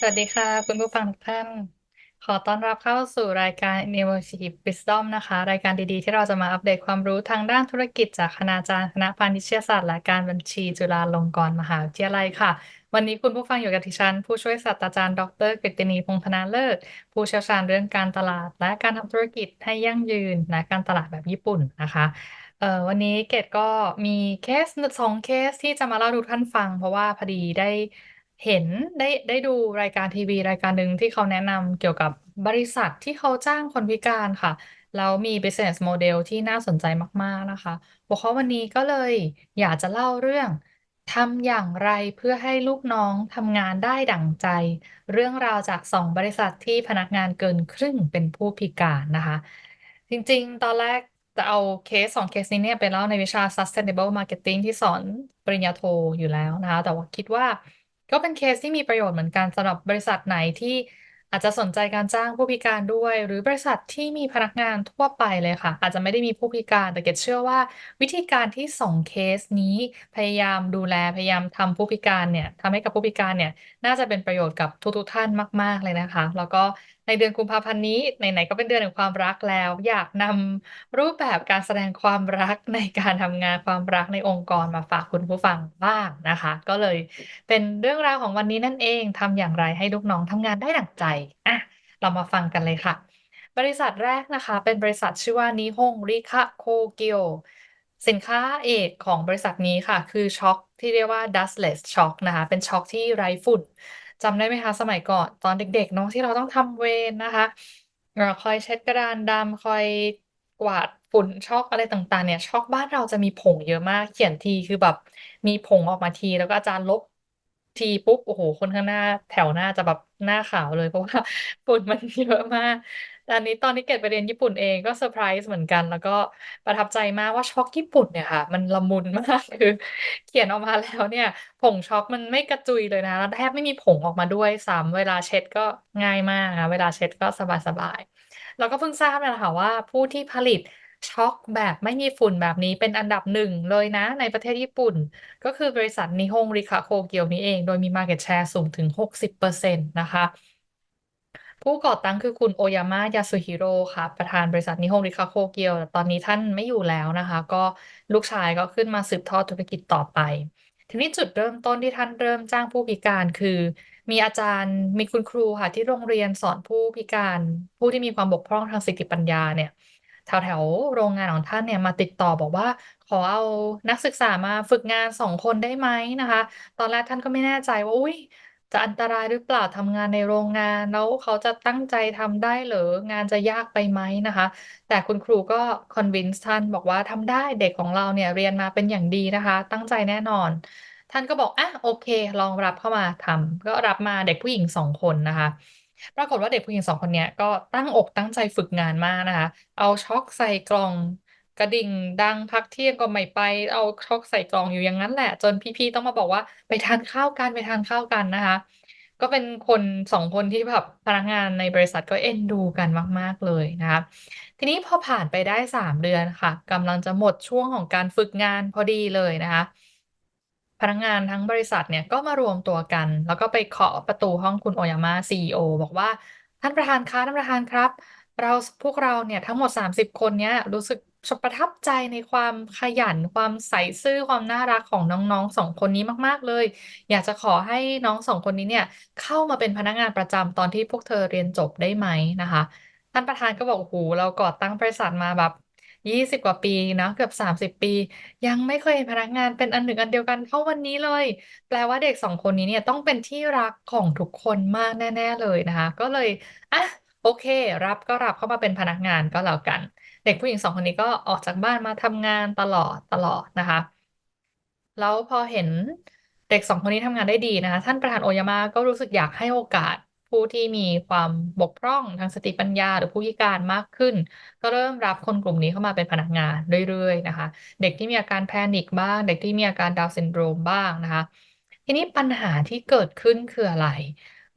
สวัสดีค่ะ คุณผู้ฟังทุกท่าน ขอต้อนรับเข้าสู่รายการ University Wisdom นะคะ รายการดีๆ ที่เราจะมาอัปเดตความรู้ทางด้านธุรกิจจากคณาจารย์คณะพาณิชยศาสตร์และการบัญชีจุฬาลงกรณ์มหาวิทยาลัยค่ะ วันนี้คุณผู้ฟังอยู่กับดิฉัน ผู้ช่วยศาสตราจารย์ ดรกฤตินีพงษ์ธนาเลิศผู้เชี่ยวชาญเรื่องการตลาด และการทำธุรกิจให้ยั่งยืนและการตลาดแบบญี่ปุ่นนะคะเอ่อวันนี้เกดก็มีเคสสองเคสที่จะมาเล่าให้ทุกท่านฟัง เพราะว่าพอดีได้ เห็นได้ได้ดูรายการทีวีรายการหนึ่งที่เขาแนะนำเกี่ยวกับบริษัทที่เขาจ้างคนพิการค่ะ แล้วมี business model ที่น่าสนใจมาก ๆ นะคะหัวข้อวันนี้ก็เลยอยากจะเล่าเรื่องทำอย่างไรเพื่อให้ลูกน้องทำงานได้ดั่งใจ เรื่องราวจากสองบริษัทที่พนักงานเกินครึ่งเป็นผู้พิการนะคะ จริงๆ ตอนแรกจะเอาเคสสองเคสนี้เนี่ยไปเล่าในวิชา sustainable marketing ที่สอนปริญญาโทอยู่แล้วนะคะ แต่ว่าคิดว่า ก็เป็นเคสที่มีประโยชน์เหมือนกันสำหรับบริษัทไหนที่อาจจะสนใจการจ้างผู้พิการด้วย หรือบริษัทที่มีพนักงานทั่วไปเลยค่ะ อาจจะไม่ได้มีผู้พิการ แต่เกดเชื่อว่าวิธีการที่สองเคสนี้พยายามดูแลพยายามทำผู้พิการเนี่ยทำให้กับผู้พิการเนี่ยน่าจะเป็นประโยชน์กับทุกๆท่านมาก ๆเลยนะคะ แล้วก็ ในเดือนกุมภาพันธ์นี้ไหนๆก็เป็นเดือนแห่งความรักแล้ว อยากนำรูปแบบการแสดงความรักในการทำงานความรักในองค์กรมาฝากคุณผู้ฟังบ้างนะคะ ก็เลยเป็นเรื่องราวของวันนี้นั่นเองทำอย่างไรให้ลูกน้องทำงานได้ดั่งใจอะเรามาฟังกันเลยค่ะ บริษัทแรกนะคะ เป็นบริษัทชื่อว่านิฮงริคะโคเกียวสินค้าเอกของบริษัทนี้ค่ะ คือช็อคที่เรียกว่า dustless shock นะคะ เป็นช็อคที่ไร้ฝุ่น จำได้ไหมคะสมัยก่อนตอนเด็กๆเนาะที่เราต้องทำเวรนะคะเอ่อคอยเช็ดกระดานดำคอยกวาดฝุ่นช็อกอะไรต่างๆ เนี่ยช็อกบ้านเราจะมีผงเยอะมาก เขียนทีคือแบบมีผงออกมาที แล้วก็อาจารย์ลบ ทีปุ๊บโอ้โห คนข้างหน้าแถวหน้าจะแบบหน้าขาวเลย เพราะว่าฝุ่นมันเยอะมากตอันนี้ตอนที่เกดไปเรียนญี่ปุ่นเองก็เซอร์ไพรส์เหมือนกัน แล้วก็ประทับใจมากว่าช็อกญี่ปุ่นเนี่ยค่ะ มันละมุนมากคือ เขียนออกมาแล้วเนี่ย ผงช็อกมันไม่กระจุยเลยนะแล้วแทบไม่มีผงออกมาด้วยซ้ำเวลาเช็ดก็ง่ายมากนะเวลาเช็ดก็สบายๆแล้วก็เพิ่งทราบเลยนะคะว่าผู้ที่ผลิต ช็อกแบบไม่มีฝุ่นแบบนี้เป็นอันดับหนึ่งเลยนะในประเทศญี่ปุ่น ก็คือบริษัทนิฮงริคาโคเกียวนี้เอง โดยมี Market Share สูงถึง 60%นะคะ ผู้ก่อตั้งคือคุณโอยามะยาสุฮิโร่ค่ะ ประธานบริษัทนิฮงริคาโคเกียวแต่ตอนนี้ท่านไม่อยู่แล้วนะคะ ก็ลูกชายก็ขึ้นมาสืบทอดธุรกิจต่อไป ทีนี้จุดเริ่มต้นที่ท่านเริ่มจ้างผู้พิการคือมีอาจารย์มีคุณครูค่ะที่โรงเรียนสอนผู้พิการ ผู้ที่มีความบกพร่องทางสติปัญญาเนี่ย แถวแถวโรงงานของท่านเนี่ยมาติดต่อบอกว่า ขอเอานักศึกษามาฝึกงานสองคนได้ไหมนะคะ ตอนแรกท่านก็ไม่แน่ใจว่าอุ้ยจะอันตรายหรือเปล่าทำงานในโรงงาน แล้วเขาจะตั้งใจทำได้หรืองานจะยากไปไหมนะคะ แต่คุณครูก็คอนวินส์ท่านบอกว่าทำได้เด็กของเราเนี่ยเรียนมาเป็นอย่างดีนะคะ ตั้งใจแน่นอน ท่านก็บอกอะโอเค ลองรับเข้ามาทำก็รับมาเด็กผู้หญิงสองคนนะคะ ปรากฏว่าเด็กผู้หญิงสองคนเนี้ยก็ตั้งอกตั้งใจฝึกงานมากนะคะ เอาช็อกใส่กล่องกระดิ่งดังพักเที่ยงก็ไม่ไป เอาช็อกใส่กล่องอยู่อย่างนั้นแหละ จนพี่ๆต้องมาบอกว่าไปทานข้าวกันไปทานข้าวกันนะคะ ก็เป็นคนสองคนที่แบบพนักงานในบริษัทก็เอ็นดูกันมาก ๆเลยนะคะทีนี้พอผ่านไปได้สามเดือนค่ะกำลังจะหมดช่วงของการฝึกงานพอดีเลยนะคะ พนักงานทั้งบริษัทเนี่ยก็มารวมตัวกัน แล้วก็ไปเคาะประตูห้องคุณโอยาม่าซีอีโอบอกว่าท่านประธานคะท่านประธานครับ เราพวกเราเนี่ยทั้งหมด 30 คนเนี้ยรู้สึกประทับใจในความขยันความใส่ซื่อความน่ารักของน้องๆสองคนนี้มากๆเลย อยากจะขอให้น้องสองคนนี้เนี่ยเข้ามาเป็นพนักงานประจำตอนที่พวกเธอเรียนจบได้ไหมนะคะ ท่านประธานก็บอกโอ้โหเราก่อตั้งบริษัทมาแบบ ยี่สิบกว่าปีนะเกือบสามสิบปี ยังไม่เคยเห็นพนักงานเป็นอันหนึ่งอันเดียวกันเท่าวันนี้เลย แปลว่าเด็กสองคนนี้เนี่ยต้องเป็นที่รักของทุกคนมากแน่ ๆเลยนะคะ ก็เลยอะโอเค รับก็รับเข้ามาเป็นพนักงานก็แล้วกัน เด็กผู้หญิงสองคนนี้ก็ออกจากบ้านมาทำงานตลอดตลอดนะคะ แล้วพอเห็นเด็กสองคนนี้ทำงานได้ดีนะคะ ท่านประธานโอยาม่าก็รู้สึกอยากให้โอกาส ผู้ที่มีความบกพร่องทางสติปัญญาหรือผู้พิการมากขึ้น ก็เริ่มรับคนกลุ่มนี้เข้ามาเป็นพนักงานเรื่อยๆนะคะ เด็กที่มีอาการแพนิคบ้าง เด็กที่มีอาการดาวซินโดรมบ้างนะคะ ทีนี้ปัญหาที่เกิดขึ้นคืออะไร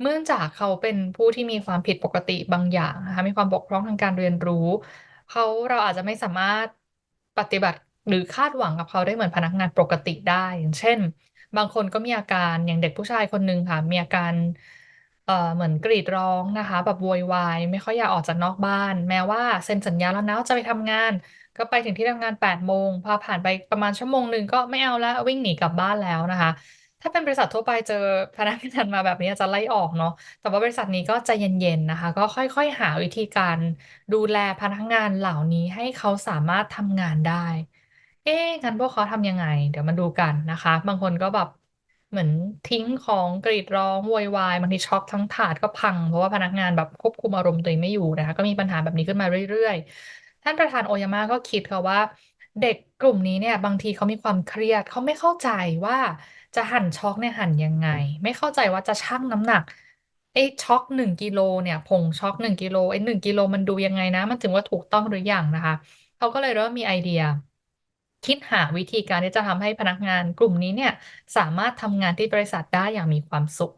เนื่องจากเขาเป็นผู้ที่มีความผิดปกติบางอย่างนะคะมีความบกพร่องทางการเรียนรู้ เขาเราอาจจะไม่สามารถปฏิบัติหรือคาดหวังกับเขาได้เหมือนพนักงานปกติได้ อย่างเช่น บางคนก็มีอาการอย่างเด็กผู้ชายคนหนึ่งค่ะ มีอาการ เอ่อเหมือนกรีดร้องนะคะ แบบโวยวายไม่ค่อยอยากออกจากนอกบ้าน แม้ว่าเซ็นสัญญาแล้วนะว่าจะไปทำงาน ก็ไปถึงที่ทำงานแปดโมงพอผ่านไปประมาณชั่วโมงหนึ่งก็ไม่เอาแล้ววิ่งหนีกลับบ้านแล้วนะคะ ถ้าเป็นบริษัททั่วไปเจอพนักงานมาแบบนี้จะไล่ออกเนาะแต่ว่าบริษัทนี้ก็ใจเย็นๆนะคะ ก็ค่อยๆ หาวิธีการดูแลพนักงานเหล่านี้ให้เขาสามารถทำงานได้ เอ๊ะงั้นพวกเขาทำยังไง เดี๋ยวมาดูกันนะคะ บางคนก็แบบ เหมือนทิ้งของกรีดร้องโวยวายบางทีช็อกทั้งถาดก็พัง เพราะว่าพนักงานแบบควบคุมอารมณ์ตัวเองไม่อยู่นะคะก็มีปัญหาแบบนี้ขึ้นมาเรื่อยๆ ท่านประธานโอยาม่าก็คิดค่ะว่า เด็กกลุ่มนี้เนี่ยบางทีเขามีความเครียดเขาไม่เข้าใจว่าจะหั่นช็อกเนี่ยหั่นยังไง ไม่เข้าใจว่าจะชั่งน้ำหนักไอ้ช็อกหนึ่งกิโลเนี่ยผงช็อกหนึ่งกิโลไอ้หนึ่งกิโลมันดูยังไงนะ มันถึงว่าถูกต้องหรือยังนะคะเขาก็เลยเริ่มมีไอเดีย คิดหาวิธีการที่จะทำให้พนักงานกลุ่มนี้เนี่ย สามารถทำงานที่บริษัทได้อย่างมีความสุข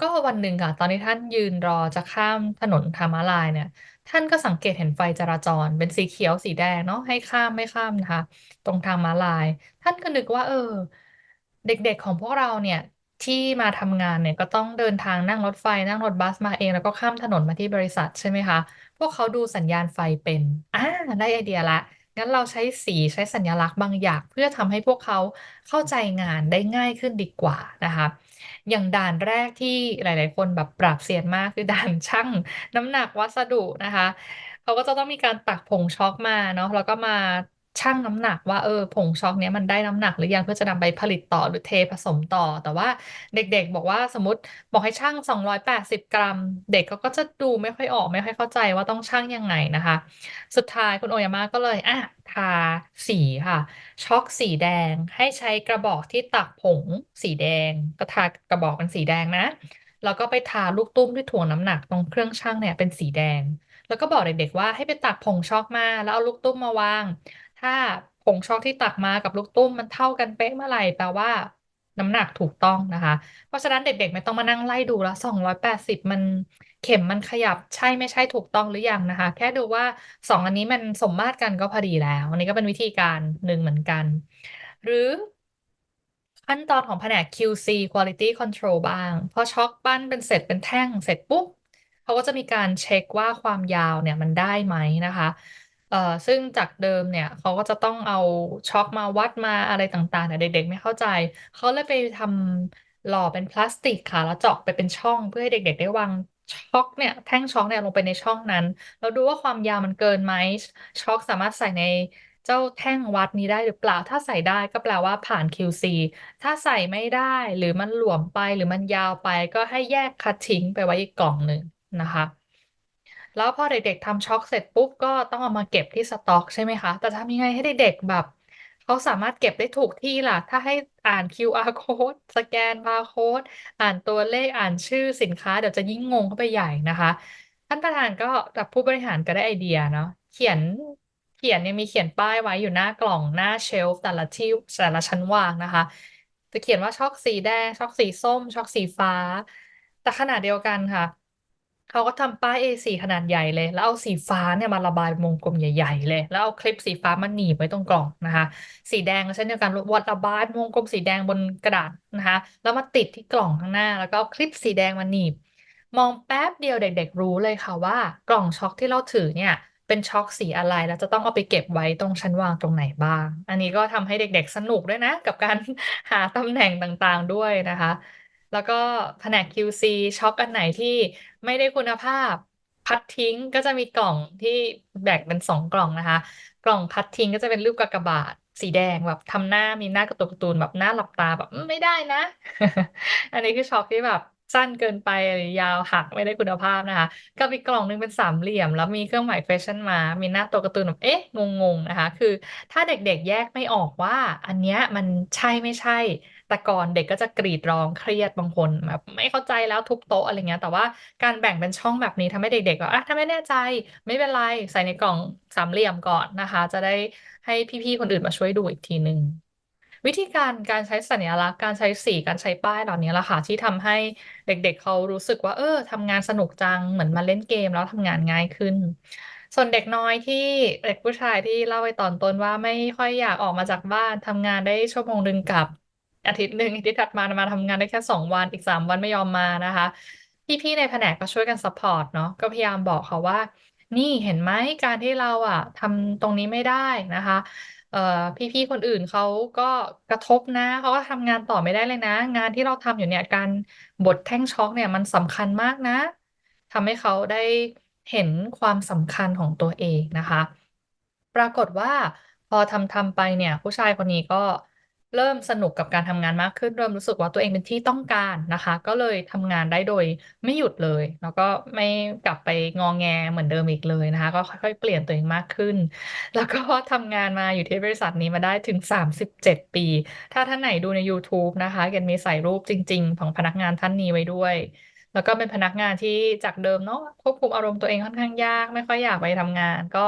ก็วันหนึ่งค่ะ ตอนที่ท่านยืนรอจะข้ามถนนทางม้าลายเนี่ย ท่านก็สังเกตเห็นไฟจราจร เป็นสีเขียวสีแดงเนาะให้ข้ามไม่ข้ามนะคะ ตรงทางม้าลาย ท่านก็นึกว่า เออ เด็กๆของพวกเราเนี่ยที่มาทำงานเนี่ยก็ต้องเดินทางนั่งรถไฟนั่งรถบัสมาเอง แล้วก็ข้ามถนนมาที่บริษัทใช่ไหมคะ พวกเขาดูสัญญาณไฟเป็นอ่าได้ไอเดียละ งั้นเราใช้สีใช้สัญลักษณ์บางอย่าง เพื่อทำให้พวกเขาเข้าใจงานได้ง่ายขึ้นดีกว่านะคะ อย่างด่านแรกที่หลาย ๆ คนแบบปราบเซียนมากคือด่านชั่งน้ำหนักวัสดุนะคะ เขาก็จะต้องมีการตักผงช็อกมาเนาะแล้วก็มา ชั่งน้ำหนักว่าเออผงช็อกเนี้ยมันได้น้ำหนักหรือยังเพื่อจะนำไปผลิตต่อหรือเทผสมต่อ แต่ว่าเด็กๆ บอกว่าสมมติบอกให้ชั่ง280กรัม เด็กเขาก็จะดูไม่ค่อยออกไม่ค่อยเข้าใจว่าต้องชั่งยังไงนะคะ สุดท้ายคุณโอยาม่าก็เลยอะทาสีค่ะ ช็อกสีแดงให้ใช้กระบอกที่ตักผงสีแดง ก็ทากระบอกเป็นสีแดงนะ แล้วก็ไปทาลูกตุ้มที่ถ่วงน้ำหนักตรงเครื่องชั่งเนี่ยเป็นสีแดง แล้วก็บอกเด็กๆว่าให้ไปตักผงช็อกมา แล้วเอาลูกตุ้มมาวาง ถ้าผงช็อกที่ตักมากับลูกตุ้มมันเท่ากันเป๊ะเมื่อไหร่แปลว่าน้ำหนักถูกต้องนะคะ เพราะฉะนั้นเด็กๆ ไม่ต้องมานั่งไล่ดูแล้วสองร้อยแปดสิบมันเข็มมันขยับใช่ไม่ใช่ถูกต้องหรือยังนะคะ แค่ดูว่าสองอันนี้มันสมมาตรกันก็พอดีแล้ว อันนี้ก็เป็นวิธีการหนึ่งเหมือนกัน หรือขั้นตอนของแผนก QC Quality Control บ้าง พอช็อกปั้นเป็นเสร็จเป็นแท่งเสร็จปุ๊บเขาก็จะมีการเช็คว่าความยาวเนี่ยมันได้ไหมนะคะ เอ่อซึ่งจากเดิมเนี่ยเขาก็จะต้องเอาช็อกมาวัดมาอะไรต่างๆแต่เด็ก ๆ ไม่เข้าใจ เขาเลยไปทำหล่อเป็นพลาสติกค่ะ แล้วเจาะไปเป็นช่องเพื่อให้เด็ก ๆ ได้วางช็อกเนี่ยแท่งช็อกเนี่ยลงไปในช่องนั้นแล้วดูว่าความยาวมันเกินไหมช็อกสามารถใส่ในเจ้าแท่งวัดนี้ได้หรือเปล่า ถ้าใส่ได้ก็แปลว่าผ่าน QC ถ้าใส่ไม่ได้หรือมันหลวมไปหรือมันยาวไป ก็ให้แยกคัดทิ้งไปไว้อีกกล่องหนึ่งนะคะ แล้วพอเด็กๆทำช็อกเสร็จปุ๊บ ก็ต้องเอามาเก็บที่สต็อกใช่ไหมคะ แต่ทำยังไงให้เด็กๆแบบเขาสามารถเก็บได้ถูกที่ล่ะ ถ้าให้อ่าน QR code สแกนบาร์โค้ดอ่านตัวเลขอ่านชื่อสินค้า เดี๋ยวจะยิ่งงงเข้าไปใหญ่นะคะ ท่านประธานก็กับผู้บริหารก็ได้ไอเดียเนาะเขียนเขียนเนี่ยมีเขียนป้ายไว้อยู่หน้ากล่องหน้าเชลฟ์แต่ละที่แต่ละชั้นวางนะคะ จะเขียนว่าช็อกสีแดงช็อกสีส้มช็อกสีฟ้า แต่ขนาดเดียวกันค่ะ เขาก็ทำป้าย A4 ขนาดใหญ่เลย แล้วเอาสีฟ้าเนี่ยมาระบายวงกลมใหญ่ ๆ เลย แล้วเอาคลิปสีฟ้ามาหนีบไว้ตรงกล่องนะคะ สีแดงก็เช่นเดียวกันวัดระบายวงกลมสีแดงบนกระดาษนะคะ แล้วมาติดที่กล่องข้างหน้า แล้วก็เอาคลิปสีแดงมาหนีบ มองแป๊บเดียวเด็ก ๆ รู้เลยค่ะว่ากล่องช็อกที่เราถือเนี่ยเป็นช็อกสีอะไรแล้วจะต้องเอาไปเก็บไว้ตรงชั้นวางตรงไหนบ้าง อันนี้ก็ทำให้เด็ก ๆ สนุกด้วยนะ กับการหาตำแหน่งต่างๆด้วยนะคะ แล้วก็แผนก QC ช็อกอันไหนที่ไม่ได้คุณภาพ พัดทิ้งก็จะมีกล่องที่แบ่งเป็นสองกล่องนะคะ กล่องพัดทิ้งก็จะเป็นรูปกากบาทสีแดงแบบทำหน้ามีหน้ากร์ตูนกร์ตูนแบบหน้าหลับตาแบบไม่ได้นะ อันนี้คือช็อกที่แบบสั้นเกินไปหรือยาวหักไม่ได้คุณภาพนะคะกับอีกกล่องหนึงเป็นสามเหลี่ยม แล้วมีเครื่องหมาย question มา มีหน้าตัวการ์ตูนแบบเอ๊ะงงๆนะคะ คือถ้าเด็กๆแยกไม่ออกว่า อันเนี้ยมันใช่ไม่ใช่แต่ก่อนเด็กก็จะกรีดร้องเครียดบางคนแบบไม่เข้าใจแล้วทุบโต๊ะอะไรเงี้ย แต่ว่าการแบ่งเป็นช่องแบบนี้ทำให้เด็กๆก็อะถ้าไม่แน่ใจ ไม่เป็นไรใส่ในกล่องสามเหลี่ยมก่อนนะคะ จะได้ให้พี่ๆคนอื่นมาช่วยดูอีกทีหนึ่งวิธีการการใช้สัญลักษณ์การใช้สีการใช้ป้ายเหล่านี้แหละค่ะที่ทำให้เด็กๆเขารู้สึกว่าเออทำงานสนุกจังเหมือนมาเล่นเกมแล้วทำงานง่ายขึ้น ส่วนเด็กน้อยที่เด็กผู้ชายที่เล่าไปตอนต้นว่าไม่ค่อยอยากออกมาจากบ้านทำงานได้ชั่วโมงนึงกับ อาทิตย์หนึ่งอาทิตย์ถัดมามาทำงานได้แค่สองวันอีกสามวันไม่ยอมมานะคะ พี่ๆในแผนกก็ช่วยกันซัพพอร์ตเนาะก็พยายามบอกเขาว่า นี่เห็นไหมการที่เราอะทำตรงนี้ไม่ได้นะคะเอ่อพี่ๆคนอื่นเขาก็กระทบนะเขาก็ทำงานต่อไม่ได้เลยนะ งานที่เราทำอยู่เนี่ยการบดแท่งช็อกเนี่ยมันสำคัญมากนะทำให้เขาได้เห็นความสำคัญของตัวเองนะคะ ปรากฏว่าพอทำทำไปเนี่ย ผู้ชายคนนี้ก็ เริ่มสนุกกับการทำงานมากขึ้น เริ่มรู้สึกว่าตัวเองเป็นที่ต้องการนะคะ ก็เลยทำงานได้โดยไม่หยุดเลย แล้วก็ไม่กลับไปงอแงเหมือนเดิมอีกเลยนะคะ ก็ค่อยๆ เปลี่ยนตัวเองมากขึ้น แล้วก็ทำงานมาอยู่ที่บริษัทนี้มาได้ถึง 37 ปี ถ้าท่านไหนดูใน YouTube นะคะเกนมีใส่รูปจริง ๆ ของพนักงานท่านนี้ไว้ด้วยแล้วก็เป็นพนักงานที่จากเดิมเนาะควบคุมอารมณ์ตัวเองค่อนข้างยาก ไม่ค่อยอยากไปทำงาน ก็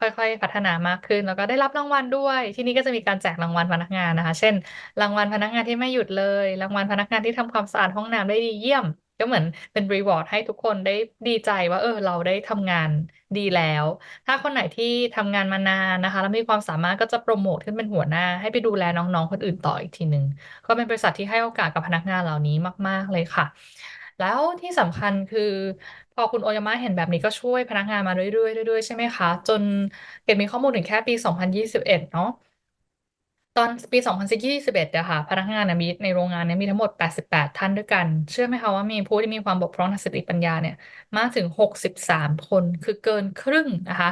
ค่อยๆ พัฒนามากขึ้น แล้วก็ได้รับรางวัลด้วย ที่นี่ก็จะมีการแจกรางวัลพนักงานนะคะ เช่น รางวัลพนักงานที่ไม่หยุดเลย รางวัลพนักงานที่ทำความสะอาดห้องน้ำได้ดีเยี่ยม ก็เหมือนเป็นรีวอร์ดให้ทุกคนได้ดีใจว่าเออเราได้ทำงานดีแล้ว ถ้าคนไหนที่ทำงานมานานนะคะ แล้วมีความสามารถก็จะโปรโมทขึ้นเป็นหัวหน้า ให้ไปดูแลน้องๆ คนอื่นต่ออีกทีหนึ่งก็เป็นบริษัทที่ให้โอกาสกับพนักงานเหล่านี้มาก ๆเลยค่ะ แล้วที่สำคัญคือ พอคุณโอยามะเห็นแบบนี้ก็ช่วยพนักงานมาเรื่อยๆเรื่อยๆใช่ไหมคะ จนเก็บมีข้อมูลถึงแค่ปี 2021 เนาะตอนปี 2021อะค่ะพนักงานมีในโรงงานเนี่ยมีทั้งหมด 88 ท่านด้วยกัน เชื่อไหมคะว่ามีผู้ที่มีความบกพร่องทางสติปัญญาเนี่ยมากถึง 63 คนคือเกินครึ่งนะคะ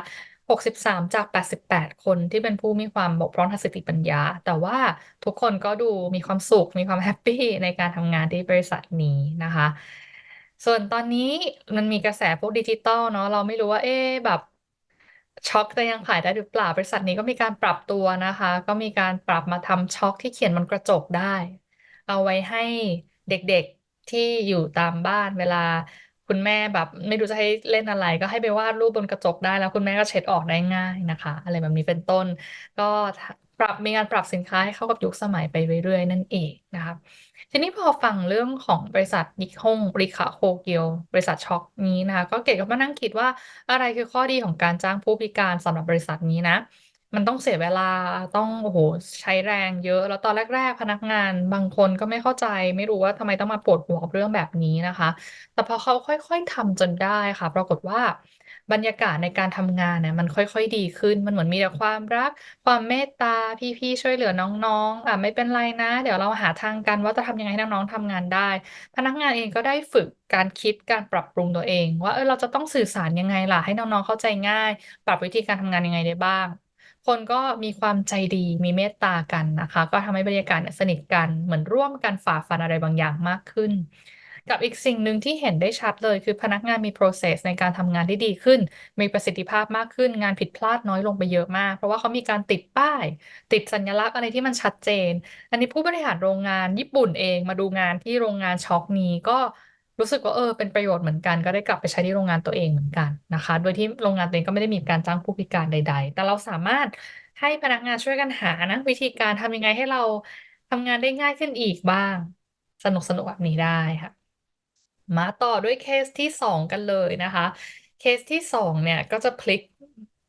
63 จาก 88 คนที่เป็นผู้มีความบกพร่องทางสติปัญญา แต่ว่าทุกคนก็ดูมีความสุข มีความแฮปปี้ในการทำงานที่บริษัทนี้นะคะ ส่วนตอนนี้มันมีกระแสพวกดิจิตอลเนาะเราไม่รู้ว่าเอ๊ะแบบช็อคจะยังขายได้หรือเปล่าบริษัทนี้ก็มีการปรับตัวนะคะ ก็มีการปรับมาทำช็อคที่เขียนบนกระจกได้ เอาไว้ให้เด็กๆที่อยู่ตามบ้านเวลา คุณแม่แบบไม่รู้จะให้เล่นอะไร ก็ให้ไปวาดรูปบนกระจกได้แล้วคุณแม่ก็เช็ดออกได้ง่ายนะคะ อะไรแบบนี้เป็นต้น ก็ปรับมีการปรับสินค้าให้เข้ากับยุคสมัยไปเรื่อยๆ นั่นเองนะคะทีนี้พอฟังเรื่องของบริษัทนิฮงริคาโฮเกียว บริษัทช็อกนี้นะคะ ก็เก๋ก็มานั่งคิดว่าอะไรคือข้อดีของการจ้างผู้พิการสำหรับบริษัทนี้นะ มันต้องเสียเวลาต้องโอ้โหใช้แรงเยอะ แล้วตอนแรก ๆ พนักงานบางคนก็ไม่เข้าใจ ไม่รู้ว่าทำไมต้องมาปวดหัวกับเรื่องแบบนี้นะคะ แต่พอเขาค่อย ๆทำจนได้ค่ะ ปรากฏว่าบรรยากาศในการทำงานเนี่ยมันค่อย ๆ ดีขึ้น มันเหมือนมีแต่ความรัก ความเมตตาพี่ ๆ ช่วยเหลือน้อง ๆ อะไม่เป็นไรนะ เดี๋ยวเราหาทางกันว่าจะทำยังไงให้น้อง ๆทำงานได้ พนักงานเองก็ได้ฝึกการคิดการปรับปรุงตัวเอง ว่าเออเราจะต้องสื่อสารยังไงล่ะให้น้อง ๆ เข้าใจง่าย ปรับวิธีการทำงานยังไงได้บ้าง คนก็มีความใจดีมีเมตตากันนะคะ ก็ทำให้บรรยากาศสนิทกันเหมือนร่วมกันฝ่าฟันอะไรบางอย่างมากขึ้น กับอีกสิ่งหนึ่งที่เห็นได้ชัดเลย คือพนักงานมี process ในการทำงานที่ดีขึ้น มีประสิทธิภาพมากขึ้น งานผิดพลาดน้อยลงไปเยอะมาก เพราะว่าเขามีการติดป้าย ติดสัญลักษณ์อะไรที่มันชัดเจน อันนี้ผู้บริหารโรงงานญี่ปุ่นเองมาดูงานที่โรงงานช็อกนี้ก็ รู้สึกว่าเออเป็นประโยชน์เหมือนกันก็ได้กลับไปใช้ที่โรงงานตัวเองเหมือนกันนะคะ โดยที่โรงงานตัวเองก็ไม่ได้มีการจ้างผู้พิการใด ๆ แต่เราสามารถให้พนักงานช่วยกันหานะวิธีการทำยังไงให้เราทำงานได้ง่ายขึ้นอีกบ้าง สนุกสนุกแบบนี้ได้ค่ะ มาต่อด้วยเคสที่สองกันเลยนะคะ เคสที่สองเนี่ยก็จะพลิก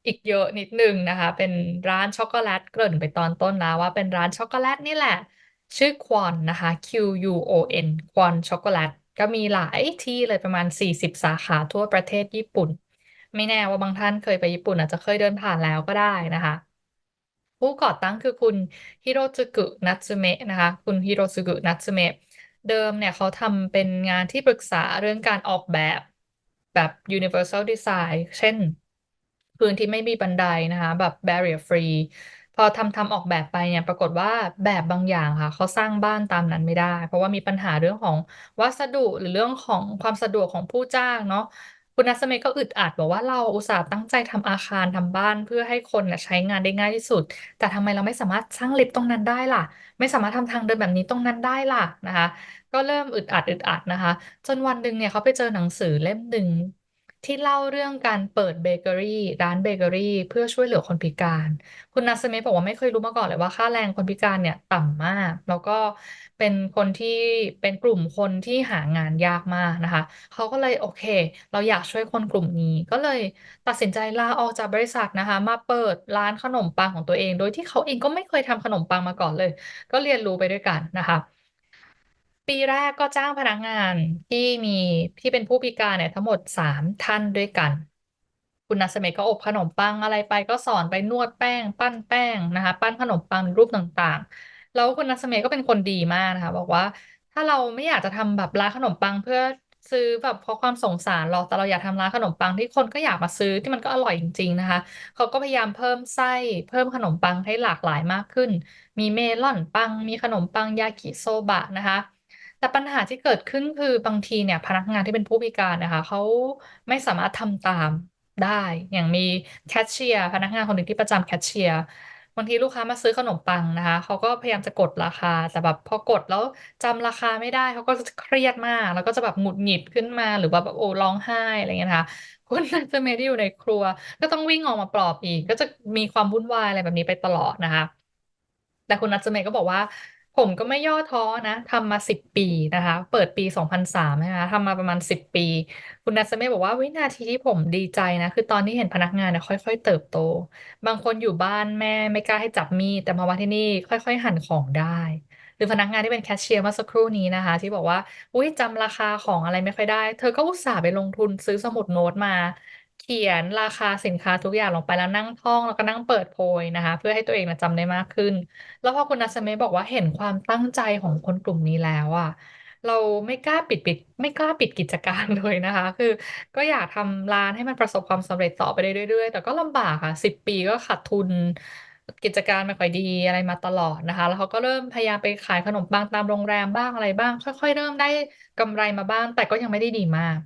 อีกเยอะนิดนึงนะคะ เป็นร้านช็อกโกแลตเกริ่นไปตอนต้นแล้วว่าเป็นร้านช็อกโกแลตนี่แหละ ชื่อควอนนะคะ Q U O N ควอนช็อกโกแลต ก็มีหลายที่เลยประมาณ 40 สาขาทั่วประเทศญี่ปุ่น ไม่แน่ว่าบางท่านเคยไปญี่ปุ่นอาจจะเคยเดินผ่านแล้วก็ได้นะคะ ผู้ก่อตั้งคือคุณฮิโรจุกุนัตสึเมะนะคะ คุณฮิโรจุกุนัตสึเมะเดิมเนี่ยเขาทำเป็นงานที่ปรึกษาเรื่องการออกแบบแบบ universal design เช่น พื้นที่ไม่มีบันไดนะคะ แบบ barrier free พอทำทำออกแบบไปเนี่ยปรากฏว่าแบบบางอย่างค่ะเขาสร้างบ้านตามนั้นไม่ได้ เพราะว่ามีปัญหาเรื่องของวัสดุหรือเรื่องของความสะดวกของผู้จ้างเนาะคุณนัสเมธก็อึดอัดบอกว่าเราอุตส่าห์ตั้งใจทำอาคารทำบ้านเพื่อให้คนน่ะใช้งานได้ง่ายที่สุด แต่ทำไมเราไม่สามารถสร้างลิฟต์ตรงนั้นได้ล่ะ ไม่สามารถทำทางเดินแบบนี้ตรงนั้นได้ล่ะนะคะ ก็เริ่มอึดอัดอึดอัดนะคะ จนวันหนึ่งเนี่ยเขาไปเจอหนังสือเล่มหนึ่ง ที่เล่าเรื่องการเปิดเบเกอรี่ ร้านเบเกอรี่ เพื่อช่วยเหลือคนพิการ คุณนัสเมธบอกว่าไม่เคยรู้มาก่อนเลยว่าค่าแรงคนพิการเนี่ยต่ำมาก แล้วก็เป็นคนที่เป็นกลุ่มคนที่หางานยากมากนะคะ เขาก็เลยโอเค เราอยากช่วยคนกลุ่มนี้ก็เลยตัดสินใจลาออกจากบริษัทนะคะ มาเปิดร้านขนมปังของตัวเอง โดยที่เขาเองก็ไม่เคยทำขนมปังมาก่อนเลย ก็เรียนรู้ไปด้วยกันนะคะ ปีแรกก็จ้างพนักงานที่มีที่เป็นผู้พิการเนี่ยทั้งหมดสามท่านด้วยกัน คุณนัสเมก็อบขนมปังอะไรไปก็สอนไปนวดแป้ง ปั้นแป้งนะคะ ปั้นขนมปังรูปต่างๆ แล้วคุณนัสเมก็เป็นคนดีมากนะคะ บอกว่าถ้าเราไม่อยากจะทำแบบร้านขนมปังเพื่อซื้อแบบเพราะความสงสารหรอกแต่เราอยากทำร้านขนมปังที่คนก็อยากมาซื้อที่มันก็อร่อยจริง ๆ นะคะ เขาก็พยายามเพิ่มไส้เพิ่มขนมปังให้หลากหลายมากขึ้น มีเมลอนปัง มีขนมปังยากิโซบะนะคะ แต่ปัญหาที่เกิดขึ้นคือบางทีเนี่ยพนักงานที่เป็นผู้พิการนะคะเขาไม่สามารถทำตามได้ อย่างมีแคชเชียร์พนักงานคนหนึ่งที่ประจำแคชเชียร์บางทีลูกค้ามาซื้อขนมปังนะคะเขาก็พยายามจะกดราคา แต่แบบพอกดแล้วจำราคาไม่ได้เขาก็จะเครียดมาก แล้วก็จะแบบหงุดหงิดขึ้นมาหรือว่าแบบโอ้ร้องไห้อะไรเงี้ยนะคะคุณนัทเมย์ที่อยู่ในครัว ก็ต้องวิ่งออกมาปลอบอีก ก็จะมีความวุ่นวายอะไรแบบนี้ไปตลอดนะคะ แต่คุณนัทเมย์ก็บอกว่า ผมก็ไม่ย่อท้อนะทำมาสิบปีนะคะ เปิดปีสองพันสามนะคะทำมาประมาณสิบปี คุณนัทเมย์บอกว่าวินาทีที่ผมดีใจนะ คือตอนที่เห็นพนักงานเนี่ยค่อย ๆ เติบโต บางคนอยู่บ้านแม่ไม่กล้าให้จับมีดแต่มาว่าที่นี่ค่อย ๆ หั่นของได้ หรือพนักงานที่เป็นแคชเชียร์เมื่อสักครู่นี้นะคะ ที่บอกว่าอุ้ยจำราคาของอะไรไม่ค่อยได้ เธอก็อุตส่าห์ไปลงทุนซื้อสมุดโน้ตมา ขียนราคาสินค้าทุกอย่างลงไปแล้วนั่งท่องแล้วก็นั่งเปิดโพยนะคะ เพื่อให้ตัวเองนะจำได้มากขึ้น แล้วพอคุณนัสเมบอกว่าเห็นความตั้งใจของคนกลุ่มนี้แล้วอะเราไม่กล้าปิดปิด ไม่กล้าปิดกิจการเลยนะคะ คือก็อยากทำร้านให้มันประสบความสำเร็จต่อไปได้เรื่อยๆ แต่ก็ลำบากค่ะสิบปีก็ขาดทุนกิจการไม่ค่อยดีอะไรมาตลอดนะคะ แล้วเขาก็เริ่มพยายามไปขายขนมปังตามโรงแรมบ้างอะไรบ้าง ค่อย ๆ เริ่มได้กำไรมาบ้าง แต่ก็ยังไม่ได้ดีมาก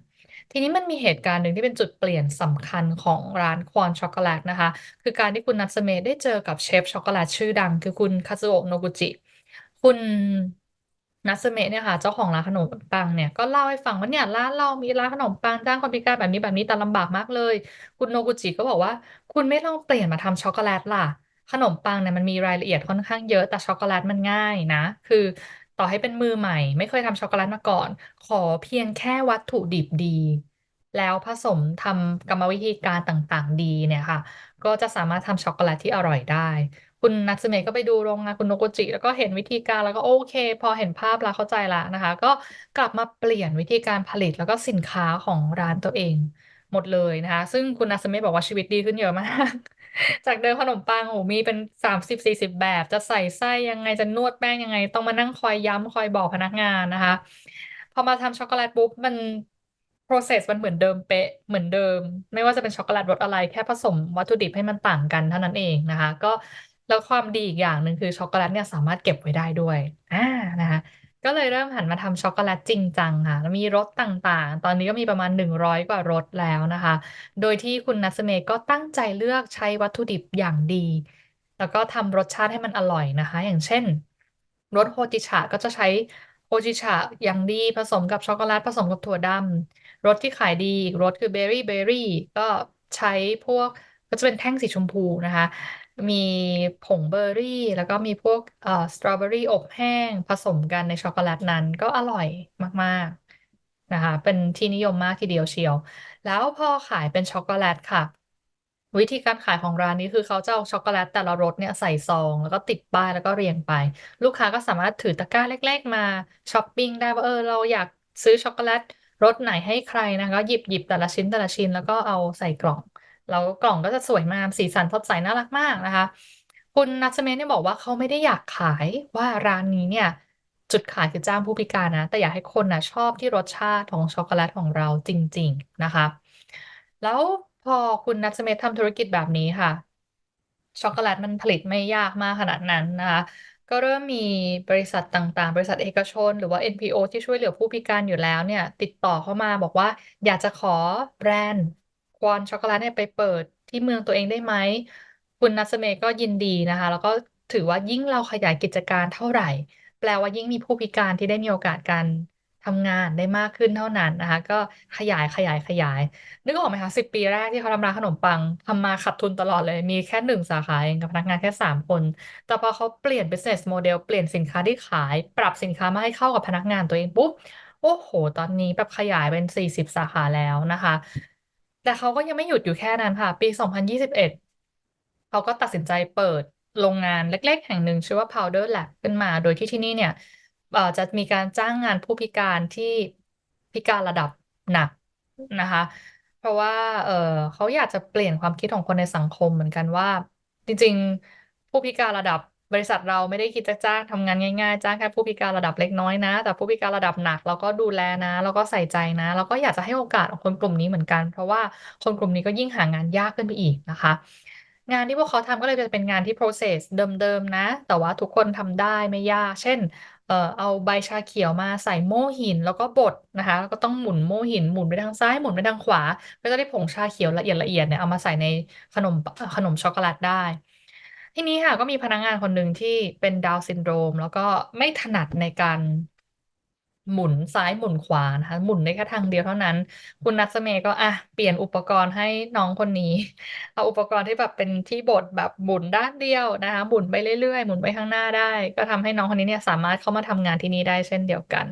ทีนี้มันมีเหตุการณ์หนึ่งที่เป็นจุดเปลี่ยนสำคัญของร้านควอนช็อกโกแลตนะคะ คือการที่คุณนัทสเมได้เจอกับเชฟช็อกโกแลตชื่อดัง คือคุณคาซุโอะโนกุจิ คุณนัทสเมธเนี่ยค่ะเจ้าของร้านขนมปังเนี่ยก็เล่าให้ฟังว่าเนี่ยร้านเรามีร้านขนมปังจ้างคนพิการแบบนี้แบบนี้แต่ลำบากมากเลย คุณโนกุจิก็บอกว่า คุณไม่ลองเปลี่ยนมาทำช็อกโกแลตล่ะ ขนมปังเนี่ยมันมีรายละเอียดค่อนข้างเยอะแต่ช็อกโกแลตมันง่ายนะ คือ ต่อให้เป็นมือใหม่ ไม่เคยทำช็อกโกแลตมาก่อน ขอเพียงแค่วัตถุดิบดี แล้วผสมทำกรรมวิธีการต่างๆ ดีเนี่ยค่ะ ก็จะสามารถทำช็อกโกแลตที่อร่อยได้ คุณนัทสเมธก็ไปดูโรงงานคุณโนโกจิ แล้วก็เห็นวิธีการแล้วก็โอเค พอเห็นภาพแล้วเข้าใจละนะคะ ก็กลับมาเปลี่ยนวิธีการผลิตแล้วก็สินค้าของร้านตัวเอง หมดเลยนะคะ ซึ่งคุณนัสเมธบอกว่าชีวิตดีขึ้นเยอะมาก จากเดิมขนมปังโอ้มีเป็นสามสิบสี่สิบแบบ จะใส่ไส้ยังไงจะนวดแป้งยังไง ต้องมานั่งคอยย้ำคอยบอกพนักงานนะคะ พอมาทำช็อกโกแลตปุ๊บมัน process มันเหมือนเดิมเป๊ะเหมือนเดิม ไม่ว่าจะเป็นช็อกโกแลตรสอะไรแค่ผสมวัตถุดิบให้มันต่างกันเท่านั้นเองนะคะ ก็แล้วความดีอีกอย่างหนึ่งคือช็อกโกแลตเนี่ยสามารถเก็บไว้ได้ด้วยอ่านะคะ ก็เลยเริ่มหันมาทำช็อกโกแลตจริงจังค่ะแล้วมีรสต่างๆ ตอนนี้ก็มีประมาณหนึ่งร้อยกว่ารสแล้วนะคะ โดยที่คุณนัสเมย์ก็ตั้งใจเลือกใช้วัตถุดิบอย่างดี แล้วก็ทำรสชาติให้มันอร่อยนะคะ อย่างเช่นรสโฮจิชะก็จะใช้โฮจิชะอย่างดีผสมกับช็อกโกแลตผสมกับถั่วดำรสที่ขายดีอีกรสคือเบอร์รี่เบอร์รี่ก็ใช้พวกก็จะเป็นแท่งสีชมพูนะคะ มีผงเบอร์รี่ แล้วก็มีพวกเอ่อสตรอเบอรี่อบแห้งผสมกันในช็อกโกแลตนั้นก็อร่อยมาก ๆ นะคะ เป็นที่นิยมมากทีเดียวเชียว แล้วพอขายเป็นช็อกโกแลตค่ะ วิธีการขายของร้านนี้คือเขาจะเอาช็อกโกแลตแต่ละรสเนี่ยใส่ซอง แล้วก็ติดป้ายแล้วก็เรียงไป ลูกค้าก็สามารถถือตะกร้าเล็ก ๆ มาช้อปปิ้งได้ว่าเออเราอยากซื้อช็อกโกแลตรสไหนให้ใครนะคะหยิบหยิบแต่ละชิ้นแต่ละชิ้นแล้วก็เอาใส่กล่อง แล้วกล่องก็จะสวยงามสีสันสดใสน่ารักมากนะคะ คุณนัทเมนเนี่ยบอกว่าเขาไม่ได้อยากขายว่าร้านนี้เนี่ย จุดขายคือจ้างผู้พิการนะ แต่อยากให้คนนะชอบที่รสชาติของช็อกโกแลตของเราจริง ๆนะคะ แล้วพอคุณนัทเมธทำธุรกิจแบบนี้ค่ะ ช็อกโกแลตมันผลิตไม่ยากมากขนาดนั้นนะคะก็เริ่มมีบริษัทต่างๆ บริษัทเอกชน หรือว่า NPO ที่ช่วยเหลือผู้พิการอยู่แล้วเนี่ย ติดต่อเข้ามาบอกว่าอยากจะขอแบรนด์ วอนช็อกโกแลตเนี่ยไปเปิดที่เมืองตัวเองได้ไหม คุณนัทเมก็ยินดีนะคะ แล้วก็ถือว่ายิ่งเราขยายกิจการเท่าไหร่ แปลว่ายิ่งมีผู้พิการที่ได้มีโอกาสการทำงานได้มากขึ้นเท่านั้นนะคะ ก็ขยายขยายขยาย นึกออกไหมคะสิบปีแรกที่เขาทำร้านขนมปังทำมาขาดทุนตลอดเลย มีแค่หนึ่งสาขาเองกับพนักงานแค่สามคน แต่พอเขาเปลี่ยน business model เปลี่ยนสินค้าที่ขาย ปรับสินค้ามาให้เข้ากับพนักงานตัวเองปุ๊บ โอ้โห ตอนนี้แบบขยายเป็นสี่สิบสาขาแล้วนะคะ แต่เขาก็ยังไม่หยุดอยู่แค่นั้นค่ะ ปีสองพันยี่สิบเขาก็ตัดสินใจเปิดโรงงานเล็ก ๆ แห่งหนึ่งชื่อว่า Powder Lab ขึ้นมา โดยที่ที่นี่เนี่ยจะมีการจ้างงานผู้พิการที่พิการระดับหนักนะคะ เพราะว่าเเขาอยากจะเปลี่ยนความคิดของคนในสังคมเหมือนกันว่า จริง ๆ ผู้พิการระดับ บริษัทเราไม่ได้คิดจะจ้างทำงานง่ายๆ จ้างแค่ผู้พิการระดับเล็กน้อยนะ แต่ผู้พิการระดับหนักเราก็ดูแลนะ แล้วก็ใส่ใจนะ แล้วก็อยากจะให้โอกาสของคนกลุ่มนี้เหมือนกัน เพราะว่าคนกลุ่มนี้ก็ยิ่งหางานยากขึ้นไปอีกนะคะ งานที่พวกเขาทำก็เลยจะเป็นงานที่ process เดิมๆนะ แต่ว่าทุกคนทำได้ไม่ยาก เช่นเอ่อเอาใบชาเขียวมาใส่โม่หินแล้วก็บดนะคะแล้วก็ต้องหมุนโม่หินหมุนไปทางซ้ายหมุนไปทางขวา ก็จะได้ผงชาเขียวละเอียดละเอียดเนี่ยเอามาใส่ในขนมขนมช็อกโกแลตได้ ทีนี้ค่ะก็มีพนักงานคนหนึ่งที่เป็นดาวน์ซินโดรม แล้วก็ไม่ถนัดในการหมุนซ้ายหมุนขวานะคะหมุนได้แค่ทางเดียวเท่านั้น คุณนัทเมย์ก็อะเปลี่ยนอุปกรณ์ให้น้องคนนี้ เอาอุปกรณ์ที่แบบเป็นที่บดแบบหมุนด้านเดียวนะคะหมุนไปเรื่อยๆ หมุนไปข้างหน้าได้ ก็ทำให้น้องคนนี้เนี่ยสามารถเข้ามาทำงานที่นี่ได้เช่นเดียวกัน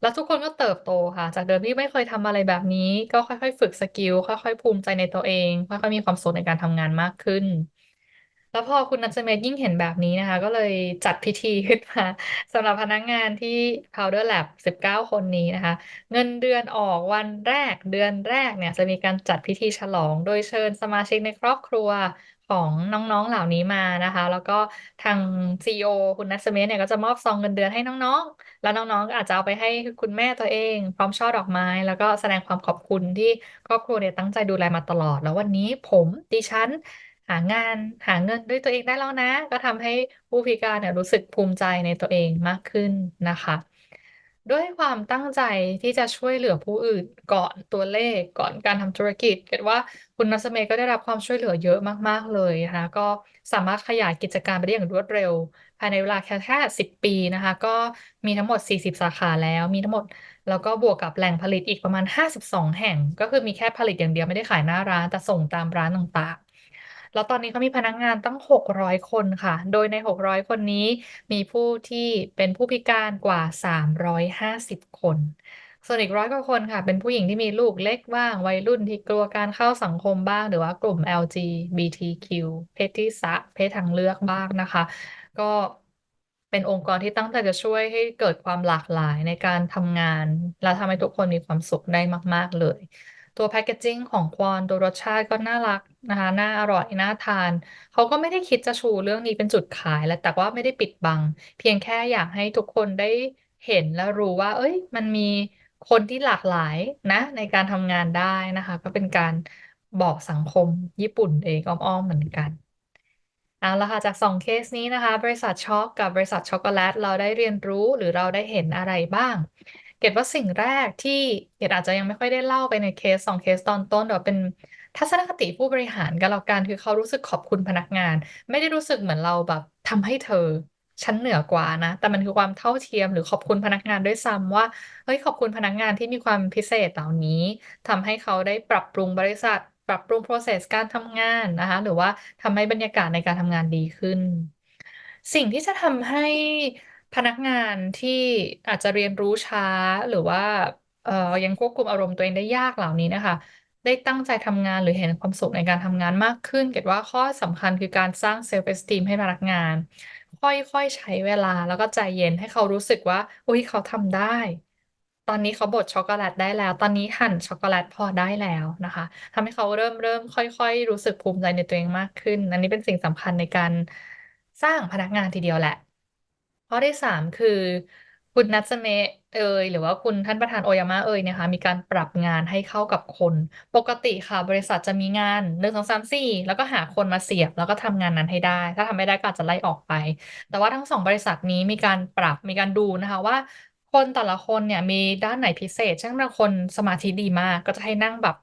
แล้วทุกคนก็เติบโตค่ะ จากเดิมที่ไม่เคยทำอะไรแบบนี้ ก็ค่อยๆ ฝึกสกิลค่อยๆภูมิใจในตัวเองค่อยๆมีความสุขในการทำงานมากขึ้น แล้วพอคุณนัทเมย์ยิ่งเห็นแบบนี้นะคะ ก็เลยจัดพิธีขึ้นมาสำหรับพนักงานที่ Powder Lab 19 คนนี้นะคะ เงินเดือนออกวันแรกเดือนแรกเนี่ย จะมีการจัดพิธีฉลอง โดยเชิญสมาชิกในครอบครัวของน้องๆเหล่านี้มานะคะ แล้วก็ทางซีอีโอคุณนัทเมยเนี่ยก็จะมอบซองเงินเดือนให้น้องๆ แล้วน้องๆก็อาจจะเอาไปให้คุณแม่ตัวเอง พร้อมช่อดอกไม้ แล้วก็แสดงความขอบคุณที่ครอบครัวเนี่ยตั้งใจดูแลมาตลอด แล้ววันนี้ผมดิฉันางานหาเงินด้วยตัวเองได้แล้วนะ ก็ทำให้ผู้พิการเนี่ยรู้สึกภูมิใจในตัวเองมากขึ้นนะคะ ด้วยความตั้งใจที่จะช่วยเหลือผู้อื่นก่อนตัวเลขก่อนการทำธุรกิจเกิดว่าคุณนัสเมย์ก็ได้รับความช่วยเหลือเยอะมาก ๆ เลยนะคะก็สามารถขยายกิจการไปได้อย่างรวดเร็ว ภายในเวลาแค่แค่สิบปีนะคะ ก็มีทั้งหมด 40 สาขาแล้วมีทั้งหมดแล้วก็บวกกับแหล่งผลิตอีกประมาณ 52 แห่ง ก็คือมีแค่ผลิตอย่างเดียวไม่ได้ขายหน้าร้านแต่ส่งตามร้านต่าง แล้วตอนนี้เขามีพนักงานตั้ง 600 คนค่ะ โดยใน 600 คนนี้มีผู้ที่เป็นผู้พิการกว่า 350 คน ส่วนอีกร้อยกว่าคนค่ะ เป็นผู้หญิงที่มีลูกเล็กบ้าง วัยรุ่นที่กลัวการเข้าสังคมบ้าง หรือว่ากลุ่ม LGBTQ เพศที่สะเพศทางเลือกบ้างนะคะ ก็เป็นองค์กรที่ตั้งใจจะช่วยให้เกิดความหลากหลายในการทำงาน และทำให้ทุกคนมีความสุขได้มาก ๆ เลย ตัวแพคเกจจิ้งของควอนตัวรสชาติก็น่ารัก นะคะน่าอร่อยน่าทาน เขาก็ไม่ได้คิดจะชูเรื่องนี้เป็นจุดขายและแต่ว่าไม่ได้ปิดบัง เพียงแค่อยากให้ทุกคนได้เห็นและรู้ว่า เอ้ย มันมีคนที่หลากหลายนะ ในการทำงานได้นะคะ ก็เป็นการบอกสังคมญี่ปุ่นเองอ้อมๆเหมือนกันเอาละค่ะจากสองเคสนี้นะคะ บริษัทช็อกกับบริษัทช็อกโกแลตเราได้เรียนรู้หรือเราได้เห็นอะไรบ้าง เกดว่าสิ่งแรกที่เกดอาจจะยังไม่ค่อยได้เล่าไปในเคสสองเคสตอนต้นแต่ว่าเป็น ทัศนคติผู้บริหารกันแล้วกันคือเขารู้สึกขอบคุณพนักงาน ไม่ได้รู้สึกเหมือนเราแบบทำให้เธอฉันเหนือกว่านะ แต่มันคือความเท่าเทียมหรือขอบคุณพนักงานด้วยซ้ำว่า เฮ้ย ขอบคุณพนักงานที่มีความพิเศษเหล่านี้ทำให้เขาได้ปรับปรุงบริษัท ปรับปรุง process การทำงานนะคะ หรือว่าทำให้บรรยากาศในการทำงานดีขึ้น สิ่งที่จะทำให้พนักงานที่อาจจะเรียนรู้ช้าหรือว่าเอ่อยังควบคุมอารมณ์ตัวเองได้ยากเหล่านี้นะคะ ได้ตั้งใจทำงานหรือเห็นความสุขในการทำงานมากขึ้น เกดว่าข้อสำคัญคือการสร้างเซลฟ์เอสติมให้พนักงาน ค่อยๆ ใช้เวลาแล้วก็ใจเย็นให้เขารู้สึกว่า อุ้ยเขาทำได้ ตอนนี้เขาบดช็อกโกแลตได้แล้ว ตอนนี้หั่นช็อกโกแลตพอได้แล้วนะคะทำให้เขาเริ่มเริ่มค่อยๆ รู้สึกภูมิใจในตัวเองมากขึ้น อันนี้เป็นสิ่งสำคัญในการสร้างพนักงานทีเดียวแหละข้อที่สามคือคุณนัทเมะ เอยหรือว่าคุณท่านประธานโอยามะเอ่ยนะคะมีการปรับงานให้เข้ากับคน ปกติค่ะ บริษัทจะมีงานหนึ่งสองสามสี่แล้วก็หาคนมาเสียบ แล้วก็ทำงานนั้นให้ได้ ถ้าทำไม่ได้ก็อาจจะไล่ออกไป แต่ว่าทั้งสองบริษัทนี้มีการปรับมีการดูนะคะว่า คนแต่ละคนเนี่ยมีด้านไหนพิเศษเช่นบางคนสมาธิดีมาก ก็จะให้นั่งแบบ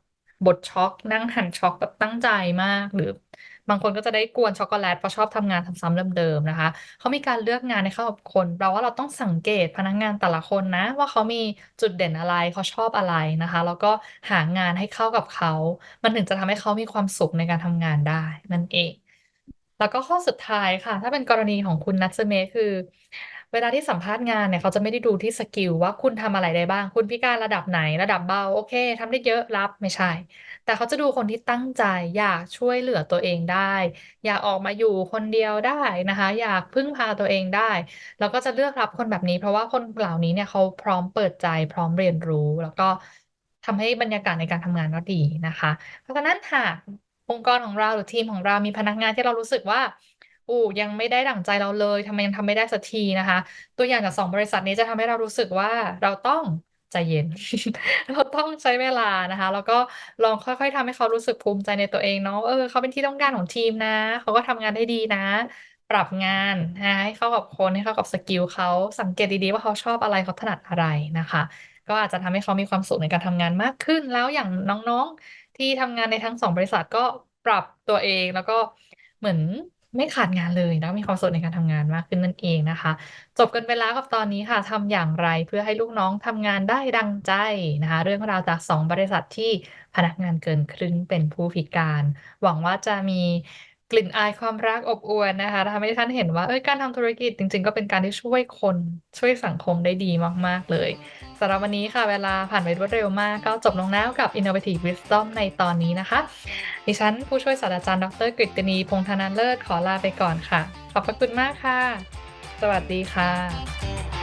บดช็อก นั่งหันช็อกแบบตั้งใจมากหรือ บางคนก็จะได้กวนช็อกโกแลตเพราะชอบทำงานซ้ำๆเดิมๆนะคะ เขามีการเลือกงานให้เข้ากับคนแปลว่าเราต้องสังเกตพนักงานแต่ละคนนะ ว่าเขามีจุดเด่นอะไรเขาชอบอะไรนะคะ แล้วก็หางานให้เข้ากับเขา มันถึงจะทำให้เขามีความสุขในการทำงานได้นั่นเอง แล้วก็ข้อสุดท้ายค่ะ ถ้าเป็นกรณีของคุณนัทเมคือ เวลาที่สัมภาษณ์งานเนี่ยเขาจะไม่ได้ดูที่สกิลว่าคุณทำอะไรได้บ้าง คุณพิการระดับไหนระดับเบาโอเคทำได้เยอะรับไม่ใช่ แต่เขาจะดูคนที่ตั้งใจอยากช่วยเหลือตัวเองได้ อยากออกมาอยู่คนเดียวได้นะคะ อยากพึ่งพาตัวเองได้ แล้วก็จะเลือกรับคนแบบนี้ เพราะว่าคนเหล่านี้เนี่ยเขาพร้อมเปิดใจ พร้อมเรียนรู้ แล้วก็ทำให้บรรยากาศในการทำงานก็ดีนะคะ เพราะฉะนั้นหากองค์กรของเราหรือทีมของเรามีพนักงานที่เรารู้สึกว่าโอ้ยังไม่ได้ดั่งใจเราเลยทำไมยังทำไม่ได้สักทีนะคะ ตัวอย่างจาก2บริษัทนี้จะทำให้เรารู้สึกว่าเราต้อง ใจเย็น เราต้องใช้เวลานะคะ แล้วก็ลองค่อย ๆทำให้เขารู้สึกภูมิใจในตัวเองเนาะเออเขาเป็นที่ต้องการของทีมนะ เขาก็ทำงานได้ดีนะ ปรับงานนะให้เข้ากับคนให้เข้ากับสกิลเขาสังเกตดีๆว่าเขาชอบอะไรเขาถนัดอะไรนะคะ ก็อาจจะทำให้เขามีความสุขในการทำงานมากขึ้น แล้วอย่างน้องๆที่ทำงานในทั้ง2บริษัทก็ปรับตัวเองแล้วก็เหมือน ไม่ขาดงานเลยแล้วมีความสุขในการทำงานมากขึ้นนั่นเองนะคะ จบกันไปแล้วกับตอนนี้ค่ะทำอย่างไรเพื่อให้ลูกน้องทำงานได้ดังใจนะคะ เรื่องราวจาก 2 บริษัทที่พนักงานเกินครึ่งเป็นผู้พิการ หวังว่าจะมี กลิ่นอายความรักอบอวลนะคะทำให้ท่านเห็นว่าเฮ้ยการทำธุรกิจจริง ๆ ก็เป็นการที่ช่วยคนช่วยสังคมได้ดีมากๆเลยสำหรับวันนี้ค่ะเวลาผ่านไปรวดเร็วมาก ก็จบลงแล้วกับ Innovative Wisdom ในตอนนี้นะคะ ดิฉันผู้ช่วยศาสตราจารย์ดร.กฤตนี พงษ์ธนาเลิศขอลาไปก่อนค่ะ ขอบพระคุณมากค่ะ สวัสดีค่ะ